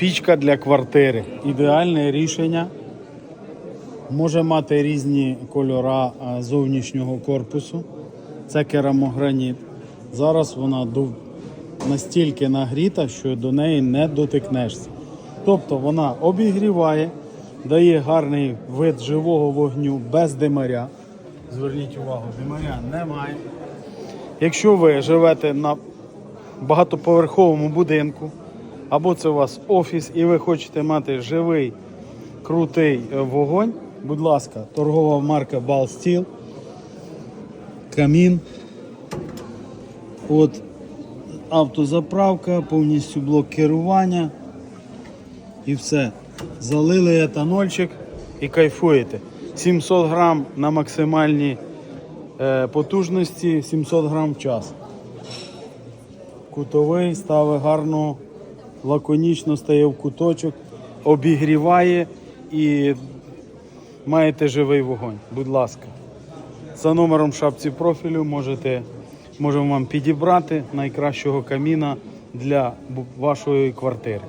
Пічка для квартири. Ідеальне рішення. Може мати різні кольора зовнішнього корпусу. Це керамограніт. Зараз вона настільки нагріта, що до неї не дотикнешся. Тобто вона обігріває, дає гарний вид живого вогню без димаря. Зверніть увагу, димаря немає. Якщо ви живете на багатоповерховому будинку, або це у вас офіс, і ви хочете мати живий, крутий е, вогонь, будь ласка, торгова марка Балстіл, камін. От автозаправка, повністю блок керування і все. Залили етанольчик і кайфуєте. 700 грам на максимальній е, потужності, 700 грам в час. Кутовий ставить гарно, лаконічно стає в куточок, обігріває і маєте живий вогонь. Будь ласка. За номером шапці профілю можете, можемо вам підібрати найкращого каміна для вашої квартири.